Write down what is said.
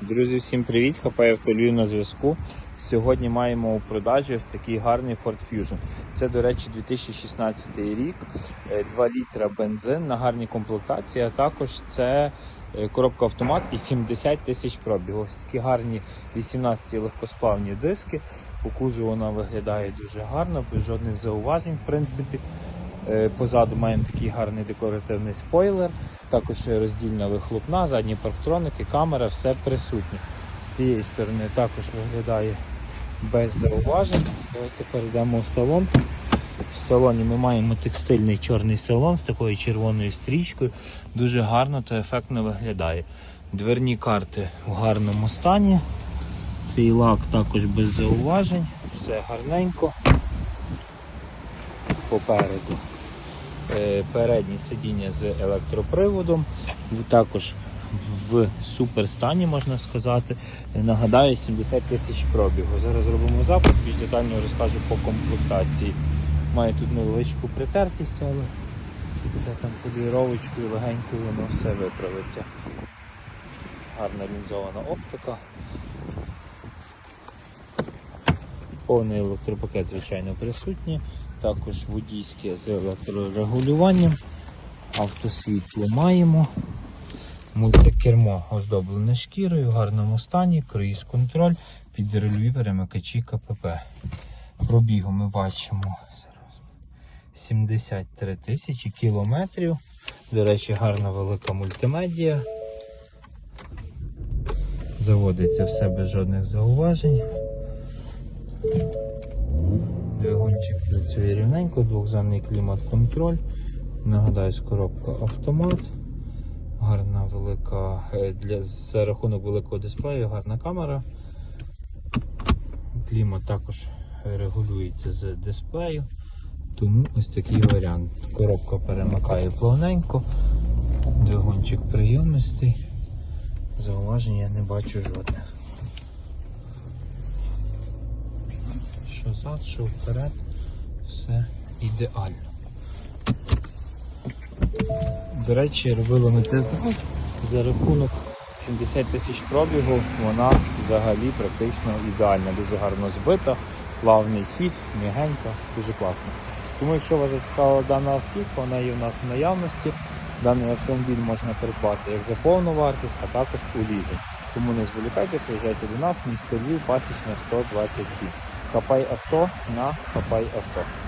Друзі, всім привіт! Хапай автолюю на зв'язку. Сьогодні маємо у продажі ось такий гарний Ford Fusion. Це, до речі, 2016 рік, е, 2 літра бензин на гарній комплектації, а також це е, коробка автомат і 70 тисяч пробігу. Ось такі гарні 18 легкосплавні диски. По кузову вона виглядає дуже гарно, без жодних зауважень, в принципі. Е, Позаду маємо такий гарний декоративний спойлер, також роздільна вихлопна, задні парктроники, камера, все присутнє. З цієї сторони також виглядає без зауважень. Давайте перейдемо в салон. В салоні ми маємо текстильний чорний салон з такою червоною стрічкою. Дуже гарно та ефектно виглядає. Дверні карти в гарному стані. Цей лак також без зауважень, все гарненько. Попереду переднє сидіння з електроприводом, також в супер стані, можна сказати. Е, Нагадаю, 70 тисяч пробігу. Зараз зробимо запит, більш детально розкажу по комплектації. Має тут невеличку притертість, але це там подвіровочкою легенькою воно все виправиться. Гарна лінзована оптика. Повний електропакет, звичайно, присутній. Також водійське з електрорегулюванням. Автосвітло маємо. Мультикермо оздоблене шкірою, в гарному стані, круїз контроль, підрульові перемикачі КПП. Пробігу ми бачимо 73 тисячі кілометрів. До речі, гарна велика мультимедія. Заводиться все без жодних зауважень. Двигунчик працює рівненько, двохзонний клімат-контроль. Нагадаю, коробка автомат. Гарна велика е, для за рахунок великого дисплею, гарна камера. Клімат також регулюється з дисплею. Тому ось такий варіант. Коробка перемикає плавненько, двигунчик прийомистий. Зауважень я не бачу жодних. Що що вперед, все ідеально. До речі, робили ми тест-драйв за рахунок 70 тисяч пробігу, вона взагалі практично ідеальна, дуже гарно збита, плавний хід, м'ягенька, дуже класно. Тому якщо вас зацікавила дана автівка, вона є в нас в наявності. Даний автомобіль можна придбати як за повну вартість, а також у лізинг. Тому не зволікайте, приїжджайте до нас, місто Львів, пасічна 127. Хапай авто на Хапай авто.